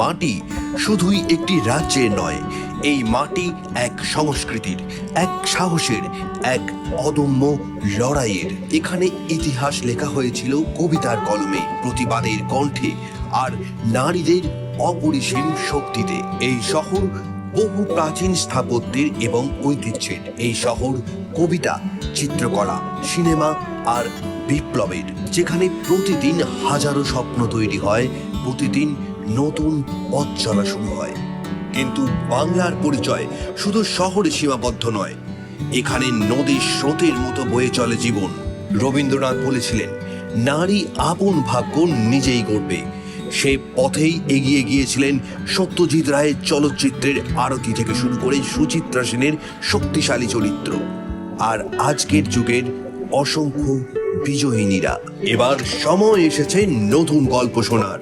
মাটি শুধুই একটি রাজ্যের নয়, এই মাটি এক সংস্কৃতির, এক সাহসের, এক অদম্য লড়াইয়ের। এখানে ইতিহাস লেখা হয়েছিল কবিতার কলমে, প্রতিবাদের কণ্ঠে আর নারীদের অপরিসীম শক্তিতে। এই শহর বহু প্রাচীন স্থাপত্যের এবং ঐতিহ্যের। এই শহর কবিতা, চিত্রকলা, সিনেমা আর বিপ্লবের, যেখানে প্রতিদিন হাজারো স্বপ্ন তৈরি হয়, প্রতিদিন নতুন পথ চলা শুরু হয়। কিন্তু বাংলার পরিচয় শুধু শহরে সীমাবদ্ধ নয়, এখানে নদীর স্রোতের মতো বয়ে চলে জীবন। রবীন্দ্রনাথ বলেছিলেন, নারী আপন ভাগ্য নিজেই গড়বে। সে পথেই এগিয়ে গিয়েছিলেন সত্যজিৎ রায়ের চলচ্চিত্রের আরতি থেকে শুরু করে সুচিত্রা সেনের শক্তিশালী চরিত্র। আর আজকের যুগের অসংখ্য বিজয়িনীরা। এবার সময় এসেছে নতুন গল্প শোনার।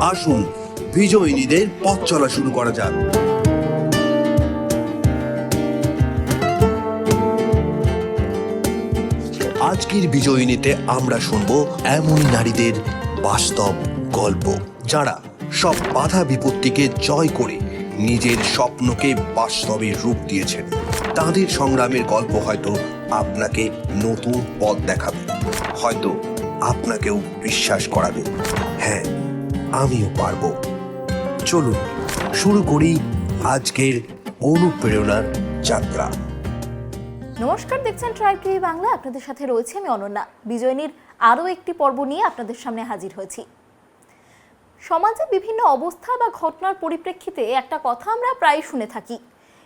আসুন বিজয়িনীদের পথ চলা শুরু করা যাক। আজকের বিজয়িনীতে আমরা শুনব এমন নারীদের বাস্তব গল্প, যারা সব বাধা বিপত্তিকে জয় করে নিজের স্বপ্নকে বাস্তবে রূপ দিয়েছেন। তাদের সংগ্রামের গল্প হয়তো আপনাকে নতুন পথ দেখাবে, হয়তো আপনাকেও বিশ্বাস করাবে। হ্যাঁ আমিও পারব। চলুন, শুরু করি আজকের অনুপ্রেরণার যাত্রা। নমস্কার, দেখছেন ট্রাইব টিভি বাংলা। আপনাদের সাথে রয়েছে আমি অনন্যা। বিজয়নীর আরও একটি পর্ব নিয়ে আপনাদের সামনে হাজির হয়েছি। সমাজে বিভিন্ন অবস্থা বা ঘটনার পরিপ্রেক্ষিতে একটা কথা আমরা প্রায় শুনে থাকি।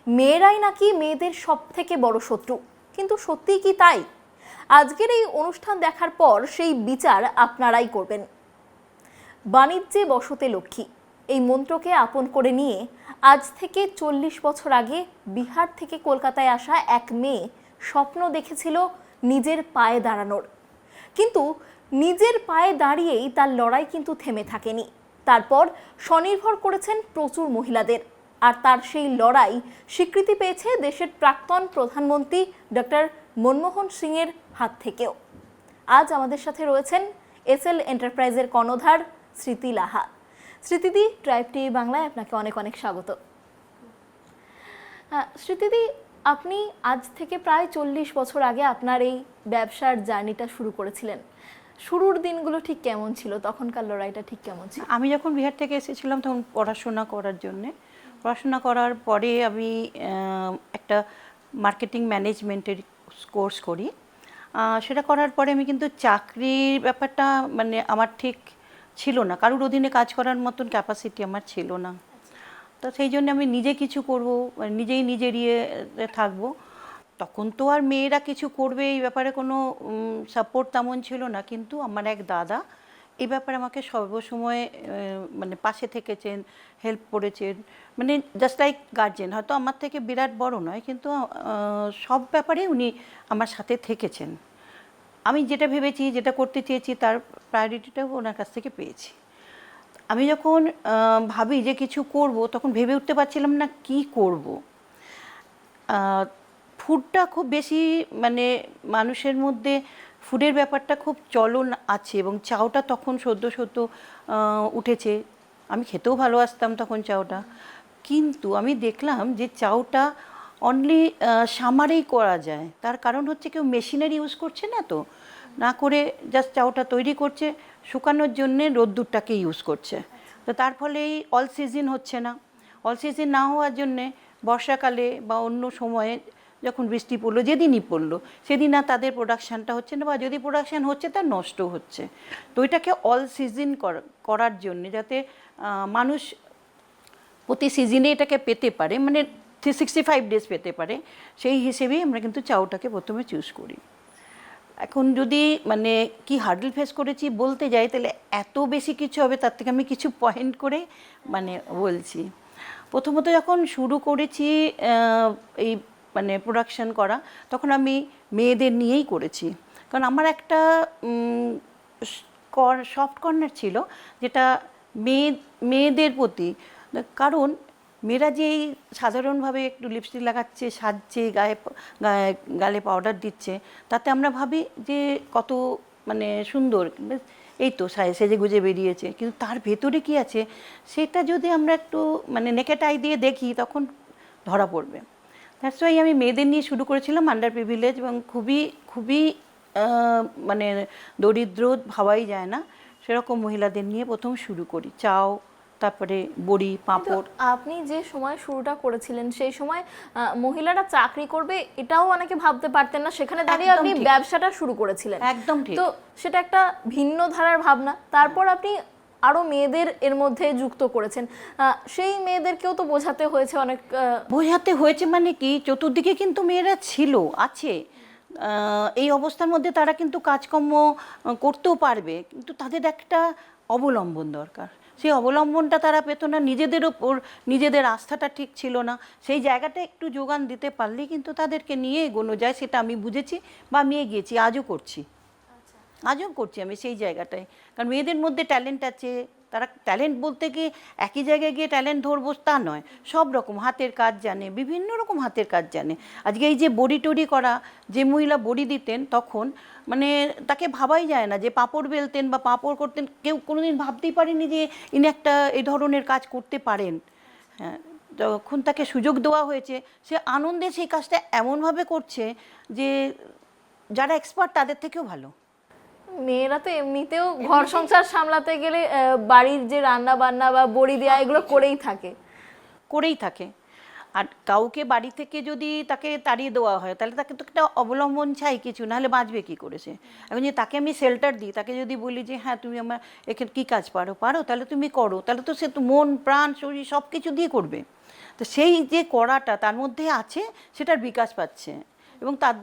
মেয়েরাই নাকি মেয়েদের সব থেকে বড় শত্রু? কিন্তু সত্যিই কি তাই? আজকের এই অনুষ্ঠান দেখার পর সেই বিচার আপনারাই করবেন। বাণিজ্যে বসতে লক্ষ্মী। এই মন্ত্রকে আপন করে নিয়ে আজ থেকে চল্লিশ বছর আগে বিহার থেকে কলকাতায় আসা এক মেয়ে স্বপ্ন দেখেছিল নিজের পায়ে দাঁড়ানোর। কিন্তু নিজের পায়ে দাঁড়িয়েই তার লড়াই কিন্তু থেমে থাকেনি। তারপর স্বনির্ভর করেছেন প্রচুর মহিলাদের। আর তার সেই লড়াই স্বীকৃতি পেয়েছে দেশের প্রাক্তন প্রধানমন্ত্রী ডক্টর মনমোহন সিংয়ের হাত থেকেও। আজ আমাদের সাথে রয়েছেন এস এল এন্টারপ্রাইজের কর্ণধার স্মৃতি লাহা। স্মৃতিদি ট্রাইব টিভি বাংলায় আপনাকে অনেক অনেক স্বাগত। স্মৃতিদি আপনি আজ থেকে প্রায় চল্লিশ বছর আগে আপনার এই ব্যবসার জার্নিটা শুরু করেছিলেন। শুরুর দিনগুলো ঠিক কেমন ছিল? তখনকার লড়াইটা ঠিক কেমন ছিল? আমি যখন বিহার থেকে এসেছিলাম তখন পড়াশোনা করার জন্যে। পড়াশোনা করার পরে আমি একটা মার্কেটিং ম্যানেজমেন্টের কোর্স করি। সেটা করার পরে আমি কিন্তু চাকরির ব্যাপারটা মানে আমার ঠিক ছিল না। কারোর অধীনে কাজ করার মতন ক্যাপাসিটি আমার ছিল না। তো সেই জন্য আমি নিজে কিছু করব মানে নিজেই নিজের ইয়ে থাকব। তখন তো আর মেয়েরা কিছু করবে এই ব্যাপারে কোনো সাপোর্ট তেমন ছিল না। কিন্তু আমার এক দাদা এই ব্যাপারে আমাকে সর্বসময় মানে পাশে থেকেছেন হেল্প করেছেন। মানে জাস্ট লাইক গার্জেন হয়তো আমার থেকে বিরাট বড় নয়, কিন্তু সব ব্যাপারে উনি আমার সাথে থেকেছেন। আমি যেটা ভেবেছি, যেটা করতে চেয়েছি, তার প্রায়োরিটিটাও ওনার কাছ থেকে পেয়েছি। আমি যখন ভাবি যে কিছু করব, তখন ভেবে উঠতে পারছিলাম না কি করব। ফুডটা খুব বেশি মানে মানুষের মধ্যে ফুডের ব্যাপারটা খুব চলন আছে এবং চাউটা তখন সদ্য সদ্য উঠেছে। আমি খেতেও ভালোবাসতাম তখন চাউটা। কিন্তু আমি দেখলাম যে চাউটা অনলি সামারেই করা যায়। তার কারণ হচ্ছে কেউ মেশিনারি ইউজ করছে না তো। না করে জাস্ট চাউটা তৈরি করছে, শুকানোর জন্যে রোদ্দুরটাকে ইউজ করছে। তো তার ফলে এই অল সিজন হচ্ছে না। অল সিজন না হওয়ার জন্যে বর্ষাকালে বা অন্য সময়ে যখন বৃষ্টি পড়ল, যেদিনই পড়ল, সেদিন আর তাদের প্রোডাকশানটা হচ্ছে না বা যদি প্রোডাকশান হচ্ছে তা নষ্ট হচ্ছে। তো এটাকে অল সিজন করার জন্যে যাতে মানুষ প্রতি সিজনে এটাকে পেতে পারে মানে থ্রি সিক্সটি ফাইভ ডেজ পেতে পারে, সেই হিসেবেই আমরা কিন্তু চাউটাকে প্রথমে চুজ করি। এখন যদি মানে কি হার্ডল ফেস করেছি বলতে যাই, তাহলে এত বেশি কিছু হবে, তার থেকে আমি কিছু পয়েন্ট করে মানে বলছি। প্রথমত যখন শুরু করেছি এই মানে প্রোডাকশন করা, তখন আমি মেয়েদের নিয়েই করেছি। কারণ আমার একটা সফট কর্নার ছিল, যেটা মেয়ে, মেয়েদের প্রতি। কারণ মেয়েরা যে এই সাধারণভাবে একটু লিপস্টিক লাগাচ্ছে, সাজছে, গায়ে গালে পাউডার দিচ্ছে, তাতে আমরা ভাবি যে কত মানে সুন্দর। এই তো সাজে গুজে বেরিয়েছে। কিন্তু তার ভেতরে কি আছে, সেটা যদি আমরা একটু মানে নেকেট আই দিয়ে দেখি, তখন ধরা পড়বে। দ্যাটস ওয়াই আমি মেয়েদের নিয়ে শুরু করেছিলাম আন্ডার প্রিভিলেজ এবং খুবই খুবই মানে দরিদ্র ভাবাই যায় না। সেরকম মহিলাদের নিয়ে প্রথম শুরু করি। চাও তারপরে বড়ি পাঁপড়। আপনি যে সময় শুরুটা করেছিলেন সেই সময় মহিলারা চাকরি করবে এটাও অনেকে ভাবতে পারতেন না। সেখানে দাঁড়িয়ে আপনি ব্যবসাটা শুরু করেছিলেন। একদম ঠিক। তো সেটা একটা ভিন্ন ধারার ভাবনা। তারপর আপনি আরও মেয়েদের এর মধ্যে যুক্ত করেছেন। সেই মেয়েদেরকেও তো বোঝাতে হয়েছে অনেক বোঝাতে হয়েছে মানে কি? চতুর্দিকে কিন্তু মেয়েরা ছিল আছে। এই অবস্থার মধ্যে তারা কিন্তু কাজকর্ম করতেও পারবে। কিন্তু তাদের একটা অবলম্বন দরকার। সেই অবলম্বনটা তারা পেত না নিজেদের ওপর নিজেদের আস্থাটা ঠিক ছিল না। সেই জায়গাটা একটু যোগান দিতে পারলে কিন্তু তাদেরকে নিয়ে এগোনো যায় সেটা আমি বুঝেছি বা আমি এগিয়েছি আজও করছি। আজও করছি আমি সেই জায়গাটায়। কারণ মেয়েদের মধ্যে ট্যালেন্ট আছে তারা ট্যালেন্ট বলতে কি একই জায়গায় গিয়ে ট্যালেন্ট ধরবো তা নয়। সব রকম হাতের কাজ জানে, বিভিন্ন রকম হাতের কাজ জানে। আজকে এই যে বড়ি টড়ি করা, যে মহিলা বড়ি দিতেন তখন মানে তাকে ভাবাই যায় না যে পাঁপড় বেলতেন বা পাঁপড় করতেন, কেউ কোনোদিন ভাবতেই পারেনি যে ইনি একটা এই ধরনের কাজ করতে পারেন। হ্যাঁ যখন তাকে সুযোগ দেওয়া হয়েছে। সে আনন্দে সেই কাজটা এমনভাবে করছে যে যারা এক্সপার্ট তাদের থেকেও ভালো। মেয়েরা তো এমনিতেও ঘর সংসার সামলাতে গেলে বাড়ির যে রান্না বান্না বা বড়ি দেওয়া এগুলো করেই থাকে। করেই থাকে। আর কাউকে বাড়ি থেকে যদি তাকে তাড়িয়ে দেওয়া হয় তাহলে তাকে তো একটা অবলম্বন চাই কিছু নাহলে বাঁচবে কী করেছে এখন যে তাকে আমি শেল্টার দিই তাকে যদি বলি যে হ্যাঁ তুমি আমার এখানে কী কাজ পারো? পারো তাহলে তুমি করো। তাহলে তো সে তো মন প্রাণ শরীর সব কিছু দিয়ে করবে। তো সেই যে করাটা তার মধ্যে আছে সেটার বিকাশ পাচ্ছে। এবং তার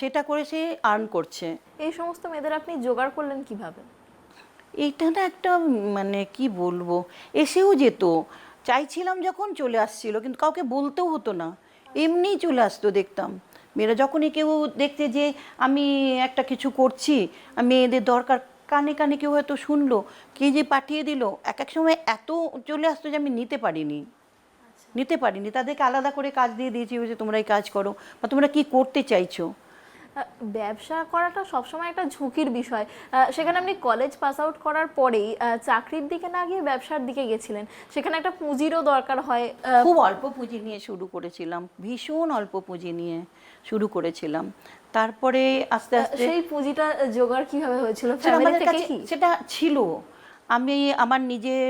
সেটা করে সে আর্ন করছে। এই সমস্ত মেয়েদের আপনি জোগাড় করলেন কীভাবে? এইটা না একটা মানে কি বলব এসেও যেত। চাইছিলাম যখন চলে আসছিল কিন্তু কাউকে বলতেও হতো না। এমনিই চলে আসতো দেখতাম। মেয়েরা যখনই কেউ দেখতে যে আমি একটা কিছু করছি মেয়েদের দরকার কানে কানে কেউ হয়তো শুনলো কে যে পাঠিয়ে দিল এক এক সময় এত চলে আসতো যে আমি নিতে পারিনি। নিতে পারিনি। তাদেরকে আলাদা করে কাজ দিয়ে দিয়েছি যে তোমরা এই কাজ করো বা তোমরা কি করতে চাইছো? ব্যবসা করাটা সবসময় একটা ঝুঁকির বিষয়। সেখানে আপনি কলেজ পাস আউট করার পরেই চাকরির দিকে না গিয়ে ব্যবসার দিকে গেছিলেন। সেখানে একটা পুঁজিরও দরকার হয়। খুব অল্প পুঁজি নিয়ে শুরু করেছিলাম ভীষণ অল্প পুঁজি নিয়ে শুরু করেছিলাম। তারপরে আস্তে আস্তে সেই পুঁজিটা জোগাড় কীভাবে হয়েছিল? সেটা ছিল। আমি আমার নিজের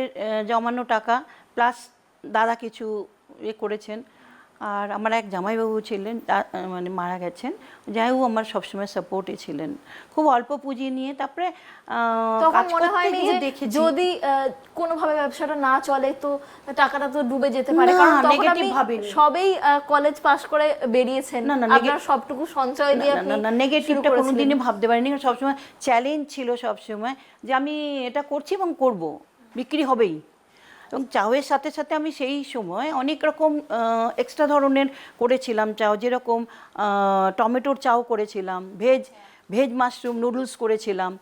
জমানো টাকা প্লাস দাদা কিছু এ করেছেন। আর আমার এক জামাইবাবু ছিলেন মানে মারা গেছেন। জামাইবাবু আমার সবসময় সাপোর্টে ছিলেন। খুব অল্প পুঁজি নিয়ে তারপরে তখন মনে হয়নি যে যদি কোনোভাবে ব্যবসাটা না চলে তো টাকাটা তো ডুবে যেতে পারে। কারণ তখন আপনি। সবেই কলেজ পাস করে বেরিয়েছেন। না, না, আপনার সবটুকু সঞ্চয় দিয়ে না, আপনি না নেগেটিভটা। কোনোদিনই ভাবতে পারিনি। সবসময় চ্যালেঞ্জ ছিল সবসময় যে আমি এটা করছি এবং করব। বিক্রি হবেই। এবং চাউয়ের সাথে সাথে আমি সেই সময় অনেক রকম এক্সট্রা ধরনের করেছিলাম চাও যেরকম টমেটোর চাও করেছিলাম ভেজ ভেজ মাশরুম নুডলস করেছিলাম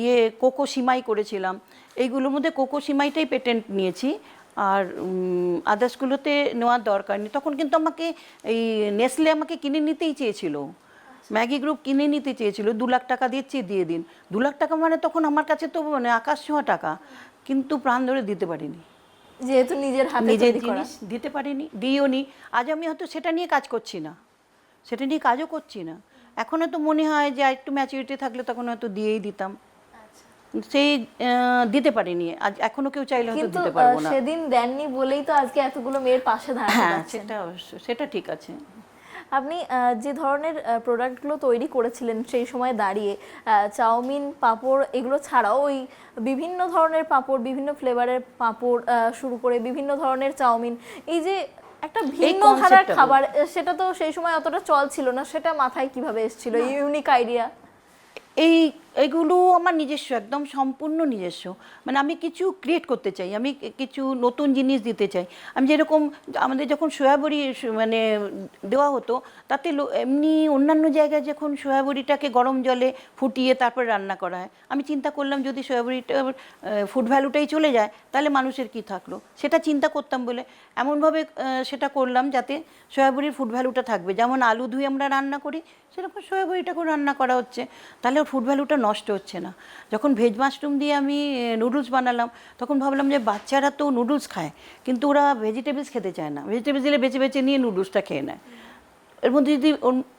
ইয়ে কোকো সিমাই করেছিলাম। এইগুলোর মধ্যে কোকো সিমাইটাই পেটেন্ট নিয়েছি। আর আদার্সগুলোতে নেওয়ার দরকার নেই। তখন কিন্তু আমাকে এই নেসলে আমাকে কিনে নিতেই চেয়েছিল। ম্যাগি গ্রুপ কিনে নিতে চেয়েছিল। দু লাখ টাকা দিচ্ছি দিয়ে দিন। দু লাখ টাকা মানে তখন আমার কাছে তো মানে আকাশ ছোঁয়া টাকা। কিন্তু প্রাণ ধরে দিতে পারিনি। যেহেতু নিজের হাতে নিজের জিনিস দিতে পারিনি দিইও নি আজ আমি হয়তো সেটা নিয়ে কাজ করছি না। সেটা নিয়ে কাজও করছি না। এখন তো মনে হয় যে একটু ম্যাচুরিটি থাকলে তখন হয়তো দিয়েই দিতাম। সেই আহ, দিতে পারিনি। আজ এখনও কেউ চাইলে হয়তো দিতে পারব না। সেদিন দেননি বলেই তো আজকে এতগুলো মেয়ের পাশে দাঁড়াতে হ্যাঁ সেটা অবশ্য সেটা ঠিক আছে। আপনি যে ধরনের প্রোডাক্টগুলো তৈরি করেছিলেন সেই সময় দাঁড়িয়ে চাউমিন পাঁপড় এগুলো ছাড়াও ওই বিভিন্ন ধরনের পাঁপড় বিভিন্ন ফ্লেভারের পাঁপড় শুরু করে বিভিন্ন ধরনের চাউমিন এই যে একটা ভিন্ন ধারার খাবার সেটা তো সেই সময় অতটা চল ছিল না সেটা মাথায় কীভাবে এসেছিল? Unique idea. এই এইগুলো আমার নিজস্ব, একদম সম্পূর্ণ নিজস্ব। মানে আমি কিছু ক্রিয়েট করতে চাই, আমি কিছু নতুন জিনিস দিতে চাই। আমি যেরকম আমাদের যখন সোয়াবড়ি মানে দেওয়া হতো, তাতে এমনি অন্যান্য জায়গায় যখন সোয়াবড়িটাকে গরম জলে ফুটিয়ে তারপর রান্না করা হয়, আমি চিন্তা করলাম যদি সয়াবড়িটা ফুড ভ্যালুটাই চলে যায়, তাহলে মানুষের কি থাকল? সেটা চিন্তা করতাম বলে এমনভাবে সেটা করলাম যাতে সোয়াবড়ির ফুড ভ্যালুটা থাকবে। যেমন আলু ধুয়ে আমরা রান্না করি, সেরকম সোয়াবড়িটাকেও রান্না করা হচ্ছে। তাহলে ফুড ভ্যালুটা নষ্ট হচ্ছে না। যখন ভেজ মাশরুম দিয়ে আমি নুডলস বানালাম, তখন ভাবলাম যে বাচ্চারা তো নুডলস খায়, কিন্তু ওরা ভেজিটেবলস খেতে চায় না। ভেজিটেবলস দিলে বেছে বেছে নিয়ে নুডলসটা খেয়ে নেয়। এর মধ্যে যদি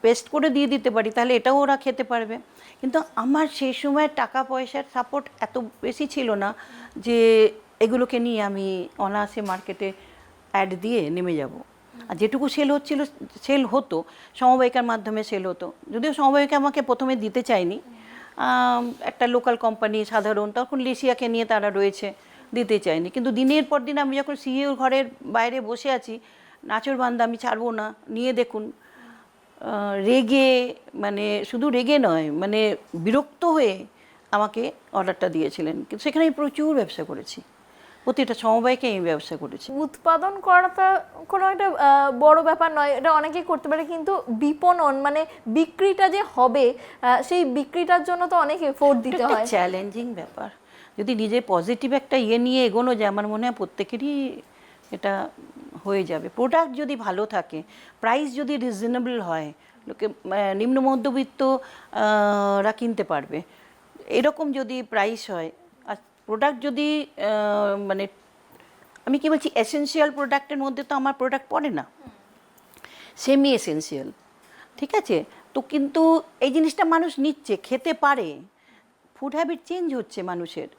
পেস্ট করে দিয়ে দিতে পারি, তাহলে এটাও ওরা খেতে পারবে। কিন্তু আমার সেই সময় টাকা পয়সার সাপোর্ট এত বেশি ছিল না যে এগুলোকে নিয়ে আমি অনায়াসে মার্কেটে অ্যাড দিয়ে নেমে যাব। আর যেটুকু সেল হচ্ছিল সেল হতো, সমবায়িকার মাধ্যমে সেল হতো। যদিও সমবায়িকা আমাকে প্রথমে দিতে চায়নি একটা লোকাল কোম্পানি সাধারণ, তখন লিসিয়াকে নিয়ে তারা রয়েছে, দিতে চায়নি। কিন্তু দিনের পর দিন আমি যখন সিইওর ঘরের বাইরে বসে আছি, নাচর বান্দা আমি ছাড়বো না, নিয়ে দেখুন রেগে মানে শুধু রেগে নয় মানে বিরক্ত হয়ে আমাকে অর্ডারটা দিয়েছিলেন। কিন্তু সেখানে প্রচুর ব্যবসা করেছি। প্রতিটা সমবায়কে এই ব্যবসা করেছি। উৎপাদন করাটা কোনো একটা বড় ব্যাপার নয় এটা অনেকেই করতে পারে কিন্তু বিপণন মানে বিক্রিটা যে হবে সেই বিক্রিটার জন্য তো অনেক এফোর্ট দিতে হয়। চ্যালেঞ্জিং ব্যাপার। যদি নিজে পজিটিভ একটা ইয়ে নিয়ে এগোনো যায় আমার মনে হয় প্রত্যেকেরই এটা হয়ে যাবে। প্রোডাক্ট যদি ভালো থাকে প্রাইস যদি রিজনেবল হয় লোকে নিম্ন মধ্যবিত্ত আহ, রা কিনতে পারবে। এরকম যদি প্রাইস হয় প্রোডাক্ট যদি মানে আমি কি বলছি এসেনশিয়াল প্রোডাক্টের মধ্যে তো আমার প্রোডাক্ট পড়ে না। সেমি এসেনশিয়াল ঠিক আছে? তো কিন্তু এই জিনিসটা মানুষ নিচ্ছে, খেতে পারে। ফুড হ্যাবিট চেঞ্জ হচ্ছে মানুষের।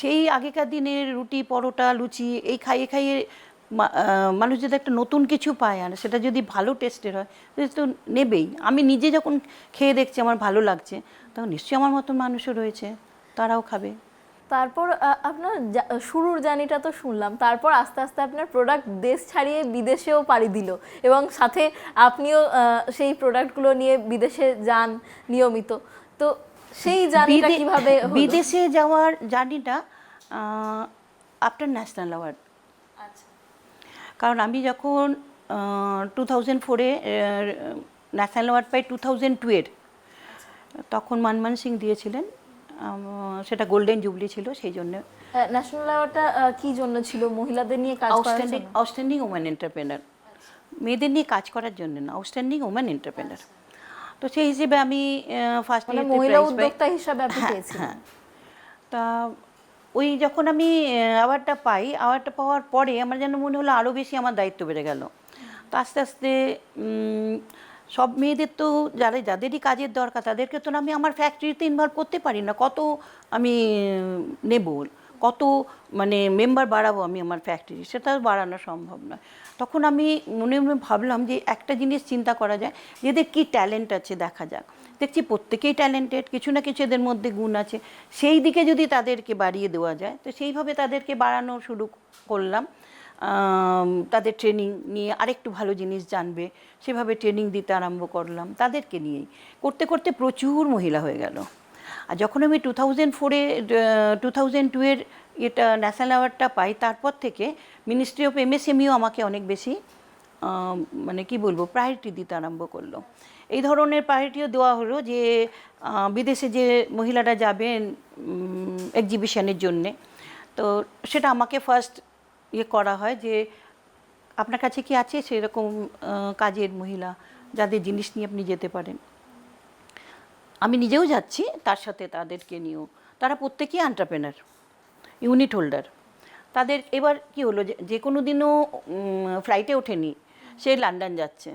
সেই আগেকার দিনের রুটি, পরোটা, লুচি, এই খাইয়ে খাইয়ে মানুষ যদি একটা নতুন কিছু পায় আর সেটা যদি ভালো টেস্টের হয় তো নেবেই। আমি নিজে যখন খেয়ে দেখছি, আমার ভালো লাগছে, তখন নিশ্চয়ই আমার মতন মানুষও রয়েছে, তারাও খাবে। তারপর আপনার শুরুর জার্নিটা তো শুনলাম। তারপর আস্তে আস্তে আপনার প্রোডাক্ট দেশ ছাড়িয়ে বিদেশেও পাড়ি দিল। এবং সাথে আপনিও সেই প্রোডাক্টগুলো নিয়ে বিদেশে যান নিয়মিত। তো সেই জার্নিটা কীভাবে বিদেশে যাওয়ার জার্নিটা আফটার ন্যাশনাল অ্যাওয়ার্ড কারণ আমি যখন টু থাউজেন্ড ফোরে ন্যাশনাল অ্যাওয়ার্ড পাই টু থাউজেন্ড টুয়ের তখন মানমান সিং দিয়েছিলেন। সেটা গোল্ডেন জুবলি ছিল সেই জন্য। ন্যাশনাল অ্যাওয়ার্ডটা কি জন্য ছিল? মহিলাদের নিয়ে কাজ করার আউটস্ট্যান্ডিং জন্য? আউটস্ট্যান্ডিং ওম্যান এন্টারপ্রেনার মেয়েদের নিয়ে কাজ করার জন্য না আউটস্ট্যান্ডিং ওম্যান এন্টারপ্রেনার তো সেই হিসেবে আমি ফার্স্ট মানে মহিলা উদ্যোক্তা হিসাবে আপনি পেয়েছিলেন। হ্যাঁ। তা ওই যখন আমি অ্যাওয়ার্ডটা পাই অ্যাওয়ার্ডটা পাওয়ার পরে আমার যেন মনে হলো আরও বেশি আমার দায়িত্ব বেড়ে গেল। তো আস্তে আস্তে উম, সব মেয়েদের তো যারা, যাদেরই কাজের দরকার, তাদেরকে তো আমি আমার ফ্যাক্টরিতে ইনভলভ করতে পারি না। কত আমি নেব, কত মানে মেম্বার বাড়াবো আমি আমার ফ্যাক্টরি সেটা বাড়ানো সম্ভব নয়। তখন আমি মনে মনে ভাবলাম যে একটা জিনিস চিন্তা করা যায় এদের কী ট্যালেন্ট আছে দেখা যাক। দেখছি প্রত্যেকেই ট্যালেন্টেড কিছু না কিছু এদের মধ্যে গুণ আছে। সেই দিকে যদি তাদেরকে বাড়িয়ে দেওয়া যায়, তো সেইভাবে তাদেরকে বাড়ানো শুরু করলাম। তাদের ট্রেনিং নিয়ে আরেকটু ভালো জিনিস জানবে। সেভাবে ট্রেনিং দিতে আরম্ভ করলাম তাদেরকে নিয়েই। করতে করতে প্রচুর মহিলা হয়ে গেল। আর যখন আমি টু থাউজেন্ড ফোরে টু থাউজেন্ড টুয়ের এটা ন্যাশনাল অ্যাওয়ার্ডটা পাই, তারপর থেকে মিনিস্ট্রি অফ এমএসএমইও আমাকে অনেক বেশি মানে কি বলব প্রায়োরিটি দিতে আরম্ভ করল। এই ধরনের প্রায়োরিটিও দেওয়া হলো যে বিদেশে যে মহিলারা যাবেন এক্সিবিশনের জন্যে, তো সেটা আমাকে ফার্স্ট ইয়ে করা হয় যে আপনার কাছে কি আছে সেরকম কাজের মহিলা যাদের জিনিস নিয়ে আপনি যেতে পারেন? আমি নিজেও যাচ্ছি, তার সাথে তাদেরকে নিয়েও। তারা প্রত্যেকেই আন্টারপ্রেনার ইউনিট হোল্ডার তাদের এবার কি হলো যে কোনো দিনও ফ্লাইটে ওঠেনি, সে লন্ডন যাচ্ছে।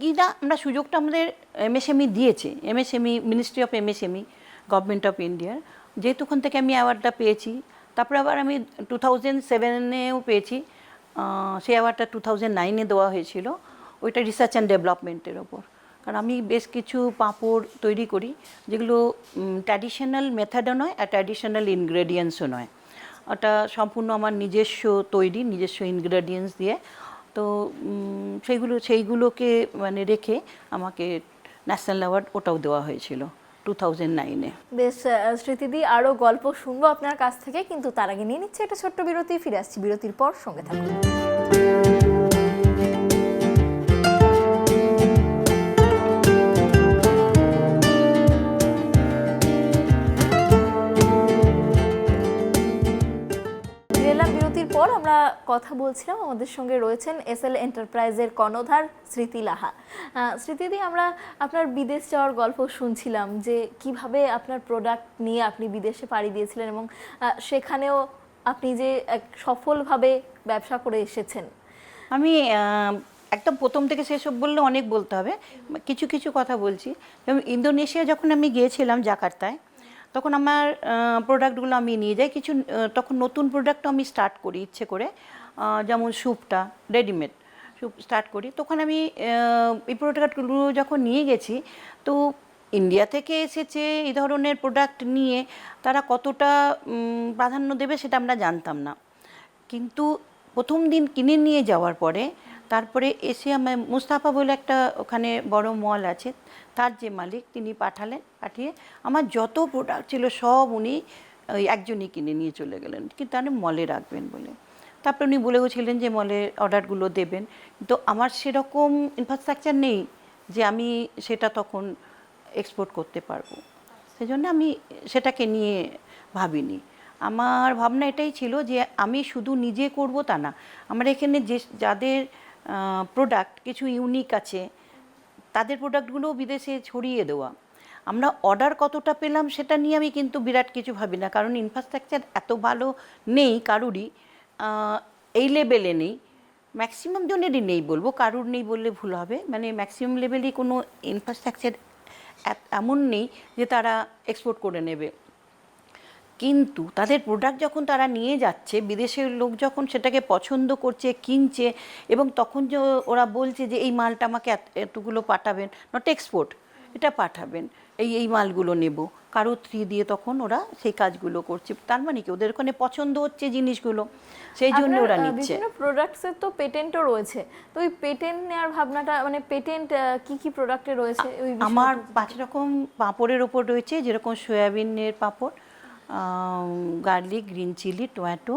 কি না, আমরা সুযোগটা আমাদের এমএসএমই দিয়েছে। MSME ministry of MSME government of ইন্ডিয়ার যেহেতু ওখান থেকে আমি অ্যাওয়ার্ডটা পেয়েছি তারপরে আবার আমি টু থাউজেন্ড সেভেনেও পেয়েছি সেই অ্যাওয়ার্ডটা টু থাউজেন্ড নাইনে দেওয়া হয়েছিল, ওইটা রিসার্চ অ্যান্ড ডেভেলপমেন্টের ওপর। কারণ আমি বেশ কিছু পাঁপড় তৈরি করি, যেগুলো ট্র্যাডিশনাল মেথডও নয় আর ট্র্যাডিশনাল ইনগ্রেডিয়েন্টসও নয়। ওটা সম্পূর্ণ আমার নিজস্ব তৈরি, নিজস্ব ইনগ্রেডিয়েন্টস দিয়ে। তো সেইগুলো, সেইগুলোকে মানে রেখে আমাকে ন্যাশনাল অ্যাওয়ার্ড ওটাও দেওয়া হয়েছিল। টু থাউজেন্ড নাইনে বেশ স্মৃতিদি আরও গল্প শুনব আপনার কাছ থেকে, কিন্তু তার আগে নিয়ে নিচ্ছে একটা ছোট্ট বিরতি, ফিরে আসছি বিরতির পর সঙ্গে থাকুন। আমরা কথা বলছিলাম, আমাদের সঙ্গে রয়েছেন এস এল এন্টারপ্রাইজের কর্ণধার স্মৃতি লাহা। স্মৃতিদি আমরা আপনার বিদেশ যাওয়ার গল্প শুনছিলাম যে কীভাবে আপনার প্রোডাক্ট নিয়ে আপনি বিদেশে পাড়ি দিয়েছিলেন এবং সেখানেও আপনি যে এক সফলভাবে ব্যবসা করে এসেছেন। আমি একদম প্রথম থেকে সেসব বললে অনেক বলতে হবে। কিছু কিছু কথা বলছি। ইন্দোনেশিয়া যখন আমি গিয়েছিলাম জাকার্তায় তখন আমার প্রোডাক্টগুলো আমি নিয়ে যাই। কিছু তখন নতুন প্রোডাক্টও আমি স্টার্ট করি ইচ্ছে করে। যেমন স্যুপটা রেডিমেড স্যুপ স্টার্ট করি। তখন আমি এই প্রোডাক্টগুলো যখন নিয়ে গেছি, তো ইন্ডিয়া থেকে এসেছে এই ধরনের প্রোডাক্ট নিয়ে, তারা কতটা প্রাধান্য দেবে সেটা আমরা জানতাম না। কিন্তু প্রথম দিন কিনে নিয়ে যাওয়ার পরে তারপরে এসে আমার মুস্তাফা বলে একটা ওখানে বড় মল আছে, তার যে মালিক তিনি পাঠালেন, পাঠিয়ে আমার যত প্রোডাক্ট ছিল সব উনি ওই একজনই কিনে নিয়ে চলে গেলেন, কিন্তু আমি মলে রাখবেন বলে। তারপরে উনি বলেও ছিলেন যে মলে অর্ডারগুলো দেবেন তো আমার সেরকম ইনফ্রাস্ট্রাকচার নেই যে আমি সেটা তখন এক্সপোর্ট করতে পারব। সেই জন্য আমি সেটাকে নিয়ে ভাবিনি। আমার ভাবনা এটাই ছিল যে আমি শুধু নিজে করব তা না, আমার এখানে যে, যাদের প্রোডাক্ট কিছু ইউনিক আছে, তাদের প্রোডাক্টগুলো বিদেশে ছড়িয়ে দেওয়া। আমরা অর্ডার কতটা পেলাম সেটা নিয়ে আমি কিন্তু বিরাট কিছু ভাবি না, কারণ ইনফ্রাস্ট্রাকচার এত ভালো নেই কারুরই এই লেভেলে নেই। ম্যাক্সিমাম জনেরই নেই বলব, কারুর নেই বললে ভুল হবে। মানে ম্যাক্সিমাম লেভেলেই কোনো ইনফ্রাস্ট্রাকচার এমন নেই যে তারা এক্সপোর্ট করে নেবে। কিন্তু তাদের প্রোডাক্ট যখন তারা নিয়ে যাচ্ছে বিদেশের লোক যখন সেটাকে পছন্দ করছে কিনছে এবং তখন যে ওরা বলছে যে এই মালটা আমাকে এত- এতগুলো পাঠাবেন নট এক্সপোর্ট এটা পাঠাবেন এই এই মালগুলো নেব। কারও থ্রি দিয়ে তখন ওরা সেই কাজগুলো করছে। তার মানে কি? ওদের ওখানে পছন্দ হচ্ছে জিনিসগুলো সেই জন্য ওরা নিচ্ছে। বিভিন্ন প্রোডাক্টসের তো পেটেন্টও রয়েছে। তো ওই পেটেন্ট নেওয়ার ভাবনাটা মানে পেটেন্ট কি কি প্রোডাক্টে রয়েছে? ওই আমার পাঁচ রকম পাঁপড়ের ওপর রয়েছে যেরকম সয়াবিনের পাঁপড় গার্লিক গ্রিন চিলি টমেটো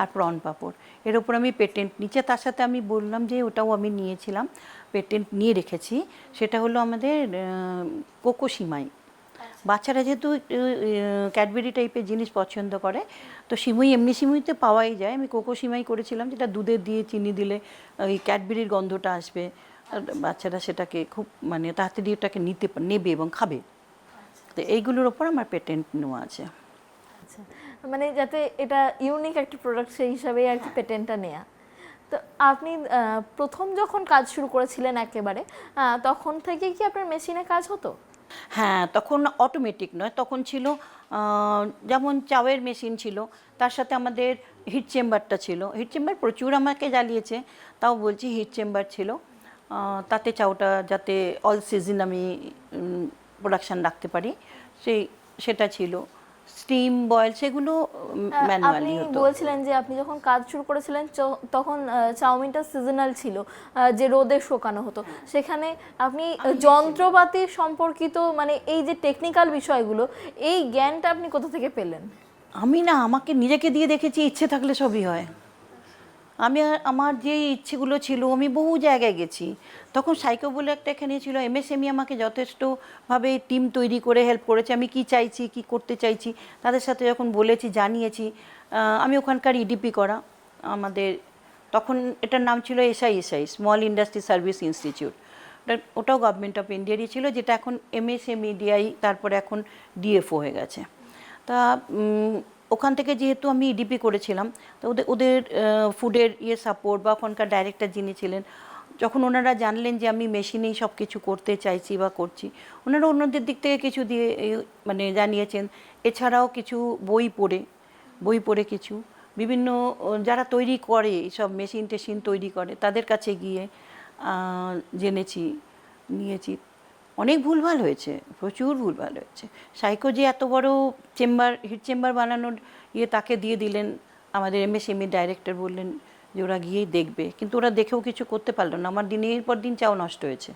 আর প্রন পাঁপড়। এর ওপর আমি পেটেন্ট নিচে তার সাথে আমি বললাম যে ওটাও আমি নিয়েছিলাম পেটেন্ট নিয়ে রেখেছি। সেটা হলো আমাদের কোকো সিমাই। বাচ্চারা যেহেতু ক্যাডবেরি টাইপের জিনিস পছন্দ করে তো সিমুই এমনি সিমুইতে পাওয়াই যায়। আমি কোকো সিমাই করেছিলাম যেটা দুধে দিয়ে চিনি দিলে ওই ক্যাডবেরির গন্ধটা আসবে। আর বাচ্চারা সেটাকে খুব মানে তাড়াতাড়ি ওটাকে নিতে নেবে এবং খাবে। তো এইগুলোর ওপর আমার পেটেন্ট নেওয়া আছে। আচ্ছা মানে যাতে এটা ইউনিক একটা প্রোডাক্ট সেই হিসাবেই আর কি পেটেন্টটা নেয়া। তো আপনি প্রথম যখন কাজ শুরু করেছিলেন একেবারে তখন থেকে কি আপনার মেশিনে কাজ হতো? হ্যাঁ তখন অটোমেটিক নয়, তখন ছিল যেমন চাওয়ের মেশিন ছিল, তার সাথে আমাদের হিট চেম্বারটা ছিল। হিট চেম্বার প্রচুর আমাকে জ্বালিয়েছে, তাও বলছি হিট চেম্বার ছিল। তাতে চাউটা যাতে অল সিজন আমি প্রোডাকশান রাখতে পারি, সেই, সেটা ছিল। স্টিম বয়েল সেগুলো ম্যানুয়ালি হতো। বলছিলেন যে আপনি যখন কাজ শুরু করেছিলেন তখন চাউমিনটা সিজনাল ছিল যে রোদে শুকানো হতো। সেখানে আপনি যন্ত্রপাতি সম্পর্কিত মানে এই যে টেকনিক্যাল বিষয়গুলো এই জ্ঞানটা আপনি কোথা থেকে পেলেন? আমি না আমাকে নিজেকে দিয়ে দেখেছি ইচ্ছে থাকলে সবই হয়। আমি আমার যে ইচ্ছেগুলো ছিল, আমি বহু জায়গায় গেছি। তখন সাইকো বলে একটা এখানে ছিল এমএসএমই আমাকে যথেষ্টভাবে টিম তৈরি করে হেল্প করেছে। আমি কি চাইছি, কি করতে চাইছি, তাদের সাথে যখন বলেছি, জানিয়েছি আমি ওখানকার ইডিপি করা। আমাদের তখন এটার নাম ছিল SI SI small industry service institute ওটাও গভর্নমেন্ট অফ ইন্ডিয়ারই ছিল, যেটা এখন এমএসএমই ডিআই তারপরে এখন ডিএফও হয়ে গেছে। তা ওখান থেকে যেহেতু আমি ইডিপি করেছিলাম, তো ওদের ওদের ফুডের ইয়ে সাপোর্ট বা ওখানকার ডাইরেক্টর যিনি ছিলেন, যখন ওনারা জানলেন যে আমি মেশিনেই সব কিছু করতে চাইছি বা করছি, ওনারা অন্যদের দিক থেকে কিছু দিয়ে মানে জানিয়েছেন। এছাড়াও কিছু বই পড়ে বই পড়ে কিছু, বিভিন্ন যারা তৈরি করে সব মেশিন টেশিন তৈরি করে, তাদের কাছে গিয়ে জেনেছি, নিয়েছি। অনেক ভুলভাল হয়েছে, প্রচুর ভুলভাল হয়েছে। সাইকো যে এত বড় চেম্বার, হিট চেম্বার বানানোর ইয়ে তাকে দিয়ে দিলেন, আমাদের এম এস এমএসএমই ডাইরেক্টর বললেন যে ওরা গিয়েই দেখবে। কিন্তু ওরা দেখেও কিছু করতে পারল না। আমার দিনের পর দিন চাও নষ্ট হয়েছে।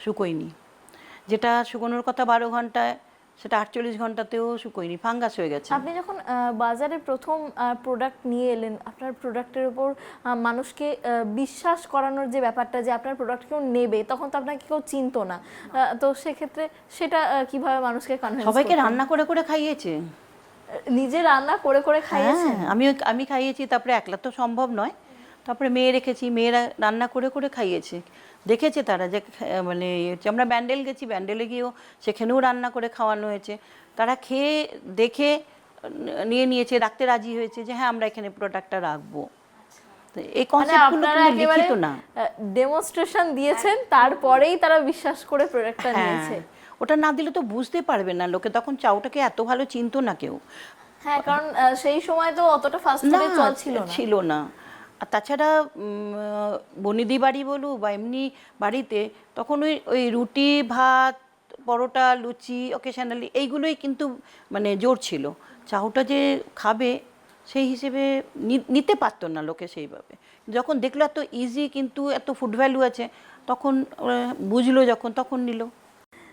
শুকোয়নি। যেটা শুকোনোর কথা বারো ঘন্টায় সেটা আটচল্লিশ ঘন্টাতেও শুকোয়নি ফাঙ্গাস হয়ে গেছে। আপনি যখন বাজারে প্রথম প্রোডাক্ট নিয়ে এলেন আপনার প্রোডাক্টের উপর মানুষকে বিশ্বাস করানোর যে ব্যাপারটা যে আপনার প্রোডাক্ট কেউ নেবে তখন তো আপনাকে কেউ চিনতো না। তো সেক্ষেত্রে সেটা কীভাবে মানুষকে কনভিন্স সবাইকে রান্না করে করে খাইয়েছে। নিজে রান্না করে করে খাইয়েছে হ্যাঁ আমি আমি খাইয়েছি তারপরে একলা তো সম্ভব নয়। তারপরে মেয়ে রেখেছি মেয়েরা রান্না করে করে খাইয়েছে। দেখেছে তারা যে মানে ইয়ে আমরা ব্যান্ডেল গেছি ব্যান্ডেলে গিয়েও সেখানেও রান্না করে খাওয়ানো হয়েছে। তারা খেয়ে দেখে নিয়ে নিয়েছে রাখতে রাজি হয়েছে যে হ্যাঁ আমরা এখানে প্রোডাক্টটা রাখব। এই মানে কনসেপ্টগুলো লিখিত না। ডেমনস্ট্রেশন দিয়েছেন তারপরেই তারা বিশ্বাস করে প্রোডাক্টটা নিয়েছে। হ্যাঁ ওটা না দিলে তো বুঝতে পারবে না লোকে তখন চাউটাকে এত ভালো চিনতো না কেউ। হ্যাঁ কারণ সেই সময় তো অতটা ফাস্ট না ফুডের চল ছিল না। ছিল না। আর তাছাড়া বনিদি বাড়ি বলু বা এমনি বাড়িতে, তখন ওই ওই রুটি, ভাত, পরোটা, লুচি অকেশনালি এইগুলোই কিন্তু মানে জোর ছিল। চাউটা যে খাবে, সেই হিসেবে নিতে পারতো না লোকে সেইভাবে। যখন দেখল এত ইজি কিন্তু এত ফুড ভ্যালু আছে, তখন বুঝলো যখন, তখন নিল।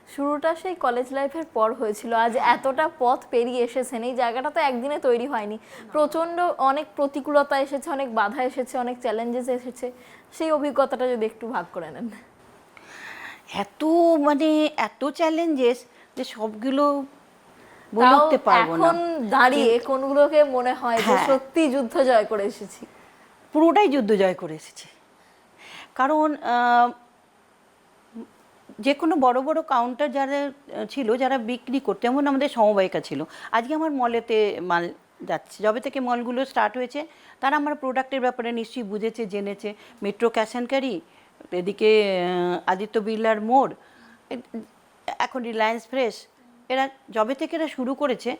শুরুটা সেই কলেজ লাইফের পর হয়েছিল। আজ এতটা পথ পেরিয়ে এসেছেন। এই জায়গাটা তো একদিনে তৈরি হয়নি। প্রচণ্ড অনেক প্রতিকূলতা এসেছে অনেক বাধা এসেছে অনেক চ্যালেঞ্জেস এসেছে। সেই অভিজ্ঞতাটা যদি একটু ভাগ করে নেন। এত মানে এত চ্যালেঞ্জেস যে সবগুলো বলে তাও উঠতে পারব না। এখন দাঁড়িয়ে কোনগুলোকে মনে হয় যে হ্যাঁ। সত্যি যুদ্ধ জয় করে এসেছি। পুরোটাই যুদ্ধ জয় করে এসেছে। কারণ যে কোনো বড় বড় কাউন্টার যারা ছিল, যারা বিক্রি করতে, যেমন আমাদের সমবায়িকা ছিল। আজকে আমার মলেতে মাল যাচ্ছে। যবে থেকে মলগুলো স্টার্ট হয়েছে, তারা আমার প্রোডাক্টের ব্যাপারে নিশ্চয়ই বুঝেছে, জেনেছে। মেট্রো ক্যাশ অ্যান্ড ক্যারি এদিকে আদিত্য বিড়লার মোড় এখন রিলায়েন্স ফ্রেশ এরা যবে থেকে এরা শুরু করেছে,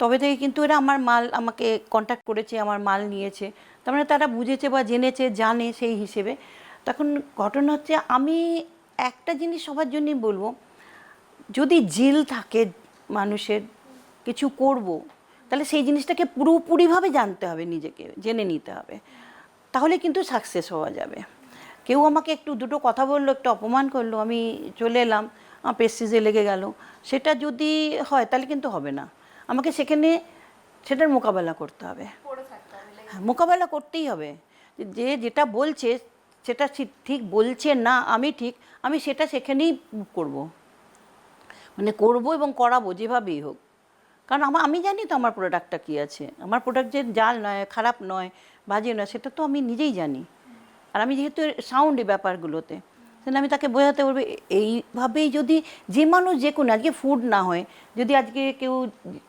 তবে থেকে কিন্তু এরা আমার মাল আমাকে কন্ট্যাক্ট করেছে, আমার মাল নিয়েছে। তার মানে তারা বুঝেছে বা জেনেছে, জানে সেই হিসেবে। তখন ঘটনা হচ্ছে, আমি একটা জিনিস সবার জন্যই বলব যদি জেল থাকে মানুষের কিছু করব তাহলে সেই জিনিসটাকে পুরোপুরিভাবে জানতে হবে নিজেকে জেনে নিতে হবে। তাহলে কিন্তু সাকসেস হওয়া যাবে। কেউ আমাকে একটু দুটো কথা বলল একটু অপমান করল আমি চলে এলাম আমার পেস্টিজে লেগে গেল। সেটা যদি হয় তাহলে কিন্তু হবে না। আমাকে সেখানে সেটার মোকাবেলা করতে হবে। হ্যাঁ, মোকাবেলা করতেই হবে। যে যেটা বলছে সেটা ঠিক- ঠিক বলছে না আমি ঠিক আমি সেটা সেখানেই করব। মানে করব এবং করাবো, যেভাবেই হোক। কারণ আমার আমি জানি তো আমার প্রোডাক্টটা কী আছে। আমার প্রোডাক্ট যে জাল নয়, খারাপ নয়, বাজে নয়, সেটা তো আমি নিজেই জানি। আর আমি যেহেতু সাউন্ড ব্যাপারগুলোতে। সেটা আমি তাকে বোঝাতে পারব এইভাবেই যদি যে মানুষ যে কোনো, আজকে ফুড না হয়, যদি আজকে কেউ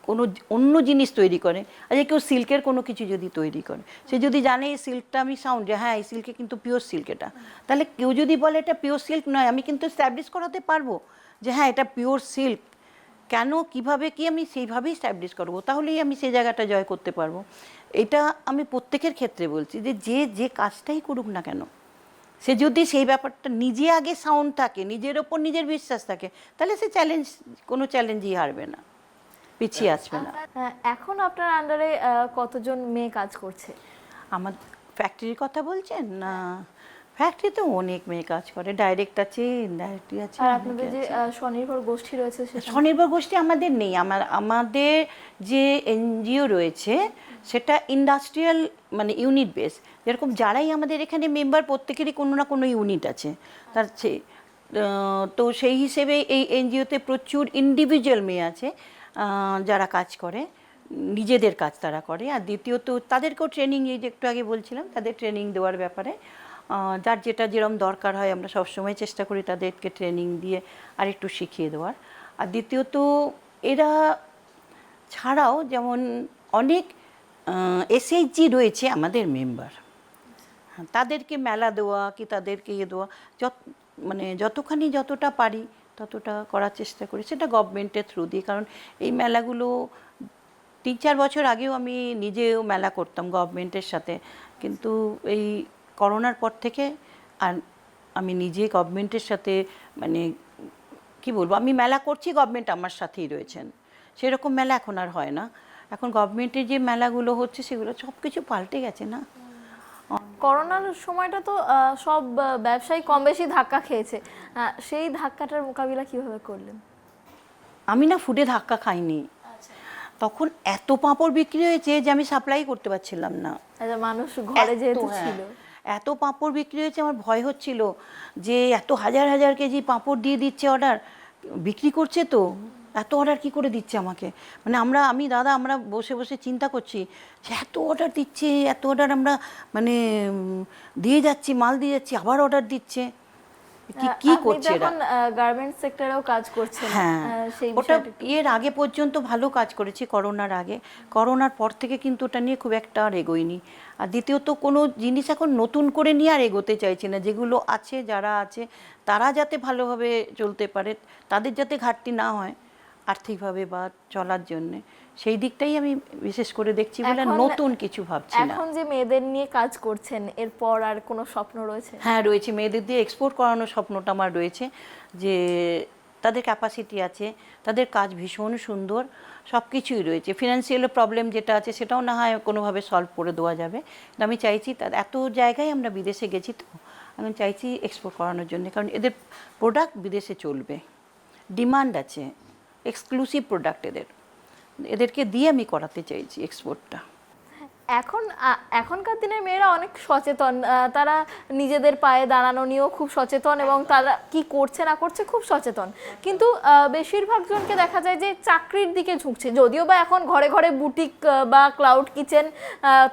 কোনো অন্য জিনিস তৈরি করে, আজকে কেউ সিল্কের কোনো কিছু যদি তৈরি করে, সে যদি জানে এই সিল্কটা আমি সাউন্ড যে হ্যাঁ এই সিল্কে কিন্তু পিওর সিল্ক এটা। তাহলে কেউ যদি বলে এটা পিওর সিল্ক নয়, আমি কিন্তু স্ট্যাবলিশ করাতে পারব যে হ্যাঁ এটা পিওর সিল্ক কেন, কীভাবে, কি আমি সেইভাবেই স্ট্যাবলিশ করব, তাহলেই আমি সেই জায়গাটা জয় করতে পারব। এটা আমি প্রত্যেকের ক্ষেত্রে বলছি যে যে যে কাজটাই করুক না কেন সে যদি সেই ব্যাপারটা নিজে আগে সাউন্ড থাকে নিজের ওপর নিজের বিশ্বাস থাকে তাহলে সে চ্যালেঞ্জ কোনো চ্যালেঞ্জই হারবে না। পিছিয়ে আসবে না। হ্যাঁ, এখন আপনার আন্ডারে কতজন মেয়ে কাজ করছে? আমার ফ্যাক্টরির কথা বলছেন না? ফ্যাক্টরিতে অনেক মেয়ে কাজ করে। ডাইরেক্ট আছে ইনডাইরেক্টলি আছে আর আপনাদের যে স্বনির্ভর গোষ্ঠী রয়েছে সেটা? স্বনির্ভর গোষ্ঠী আমাদের নেই। আমার আমাদের যে এনজিও রয়েছে সেটা ইন্ডাস্ট্রিয়াল মানে ইউনিট বেস যেরকম যারাই আমাদের এখানে মেম্বার প্রত্যেকেরই কোনো না কোনো ইউনিট আছে। তার আহ, তো সেই হিসেবে এই এনজিওতে প্রচুর ইন্ডিভিজুয়াল মেয়ে আছে যারা কাজ করে। নিজেদের কাজ তারা করে। আর দ্বিতীয়ত তাদেরকেও ট্রেনিং এই যে একটু আগে বলছিলাম তাদের ট্রেনিং দেওয়ার ব্যাপারে। যার যেটা যেরকম দরকার হয়, আমরা সবসময় চেষ্টা করি তাদেরকে ট্রেনিং দিয়ে আর একটু শিখিয়ে দেওয়ার। আর দ্বিতীয়ত, এরা ছাড়াও যেমন অনেক এসএইচজি রয়েছে আমাদের মেম্বার তাদেরকে মেলা দেওয়া কি তাদেরকে ইয়ে দেওয়া, যত মানে যতখানি যতটা পারি ততটা করার চেষ্টা করি, সেটা গভর্নমেন্টের থ্রু দিয়ে। কারণ এই মেলাগুলো তিন চার বছর আগেও আমি নিজেও মেলা করতাম গভর্নমেন্টের সাথে। কিন্তু এই করোনার পর থেকে আর আমি নিজে গভর্নমেন্টের সাথে মানে কি বলব আমি মেলা করছি গভর্নমেন্ট আমার সাথেই রয়েছেন। সেরকম মেলা এখন আর হয় না। এখন গভর্নমেন্টের যে মেলাগুলো হচ্ছে সেগুলো সব কিছু পাল্টে গেছে না। করোনার সময়টা তো সব ব্যবসায়ী কম বেশি ধাক্কা খেয়েছে। সেই ধাক্কাটার মোকাবিলা কীভাবে করলেন? আমি না ফুডে ধাক্কা খাইনি। তখন এত পাঁপড় বিক্রি হয়েছে যে আমি সাপ্লাই করতে পারছিলাম না। আচ্ছা, মানুষ ঘরে যেহেতু হ্যাঁ, ছিল। এত পাঁপড় বিক্রি হয়েছে, আমার ভয় হচ্ছিল যে এত হাজার হাজার কেজি পাঁপড় দিয়ে দিচ্ছে অর্ডার বিক্রি করছে তো? এত অর্ডার কি করে দিচ্ছে আমাকে? মানে আমরা, আমি, দাদা, আমরা বসে বসে চিন্তা করছি যে এত অর্ডার দিচ্ছে, এত অর্ডার আমরা মানে দিয়ে যাচ্ছি, মাল দিয়ে যাচ্ছি, আবার অর্ডার দিচ্ছে। কি কি করছে এরা? গার্মেন্টস সেক্টরেও কাজ করছেন হ্যাঁ। ওটা এর আগে পর্যন্ত ভালো কাজ করেছি করোনার আগে। করোনার পর থেকে কিন্তু ওটা নিয়ে খুব একটা আর এগোইনি আর দ্বিতীয়ত কোনো জিনিস এখন নতুন করে নিয়ে আর এগোতে চাইছি না। যেগুলো আছে যারা আছে তারা যাতে ভালোভাবে চলতে পারে তাদের যাতে ঘাটতি না হয় আর্থিকভাবে বা চলার জন্যে। সেই দিকটাই আমি বিশেষ করে দেখছি বলে নতুন কিছু ভাবছি না। এখন যে মেয়েদের নিয়ে কাজ করছেন এরপর আর কোনো স্বপ্ন রয়েছে? হ্যাঁ রয়েছে। মেয়েদের দিয়ে এক্সপোর্ট করানোর স্বপ্নটা আমার রয়েছে যে তাদের ক্যাপাসিটি আছে তাদের কাজ ভীষণ সুন্দর সব কিছুই রয়েছে। ফিনান্সিয়াল প্রবলেম যেটা আছে সেটাও না হয় কোনোভাবে সলভ করে দেওয়া যাবে। আমি চাইছি তার এত জায়গায় আমরা বিদেশে গেছি তো আমি চাইছি এক্সপোর্ট করানোর জন্য কারণ এদের প্রোডাক্ট বিদেশে চলবে। ডিমান্ড আছে। এক্সক্লুসিভ প্রোডাক্ট এদের। এদেরকে দিয়ে আমি করাতে চাইছি এক্সপোর্টটা এখন এখনকার দিনের মেয়েরা অনেক সচেতন তারা নিজেদের পায়ে দাঁড়ানো নিয়েও খুব সচেতন এবং তারা কি করছে না করছে খুব সচেতন। কিন্তু বেশিরভাগ জনকে দেখা যায় যে চাকরির দিকে ঝুঁকছে। যদিও বা এখন ঘরে ঘরে বুটিক বা ক্লাউড কিচেন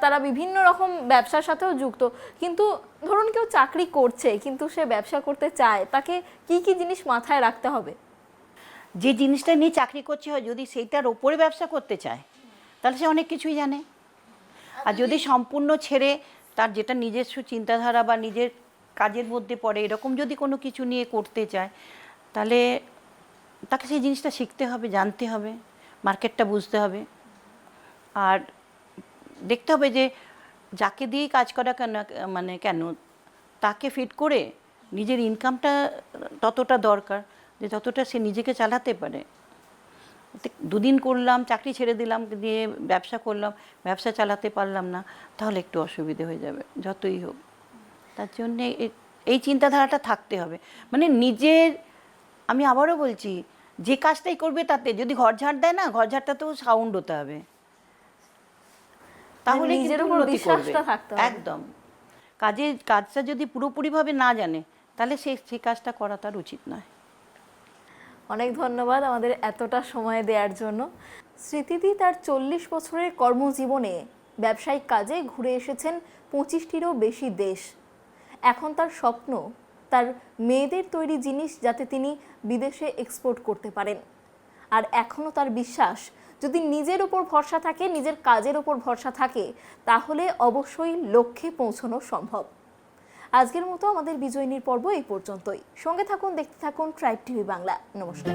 তারা বিভিন্ন রকম ব্যবসার সাথেও যুক্ত। কিন্তু ধরুন কেউ চাকরি করছে, কিন্তু সে ব্যবসা করতে চায়, তাকে কি কি জিনিস মাথায় রাখতে হবে? যে জিনিসটা নিয়ে চাকরি করছে হয় যদি সেইটার ওপরে ব্যবসা করতে চায় তাহলে সে অনেক কিছুই জানে। আর যদি সম্পূর্ণ ছেড়ে তার যেটা নিজস্ব চিন্তাধারা বা নিজের কাজের মধ্যে পড়ে এরকম যদি কোনো কিছু নিয়ে করতে চায় তাহলে তাকে সেই জিনিসটা শিখতে হবে জানতে হবে মার্কেটটা বুঝতে হবে। আর দেখতে হবে যে যাকে দিয়েই কাজ করা কেন মানে কেন তাকে ফিট করে নিজের ইনকামটা ততটা দরকার। যে যতটা সে নিজেকে চালাতে পারে। দুদিন করলাম চাকরি ছেড়ে দিলাম দিয়ে ব্যবসা করলাম ব্যবসা চালাতে পারলাম না তাহলে একটু অসুবিধে হয়ে যাবে যতই হোক। তার জন্যে এই চিন্তাধারাটা থাকতে হবে। মানে নিজের আমি আবারও বলছি যে কাজটাই করবে তাতে যদি ঘর ঝাড় দেয় না ঘর ঝাড়টাতেও সাউন্ড হতে হবে। তাহলে নিজের নিজের উপর বিশ্বাসটা থাকতে একদম। কাজে কাজটা যদি পুরোপুরিভাবে না জানে তাহলে সে সেই কাজটা করা তার উচিত নয়। অনেক ধন্যবাদ আমাদের এতটা সময় দেওয়ার জন্য। স্মৃতিদি তার চল্লিশ বছরের কর্মজীবনে ব্যবসায়িক কাজে ঘুরে এসেছেন পঁচিশটিরও বেশি দেশ। এখন তার স্বপ্ন, তার মেয়েদের তৈরি জিনিস যাতে তিনি বিদেশে এক্সপোর্ট করতে পারেন। আর এখনও তার বিশ্বাস, যদি নিজের ওপর ভরসা থাকে, নিজের কাজের ওপর ভরসা থাকে, তাহলে অবশ্যই লক্ষ্যে পৌঁছানো সম্ভব। আজকের মতো আমাদের বিজয়িনীর পর্ব এই পর্যন্তই। সঙ্গে থাকুন, দেখতে থাকুন ট্রাইব টিভি বাংলা। নমস্কার।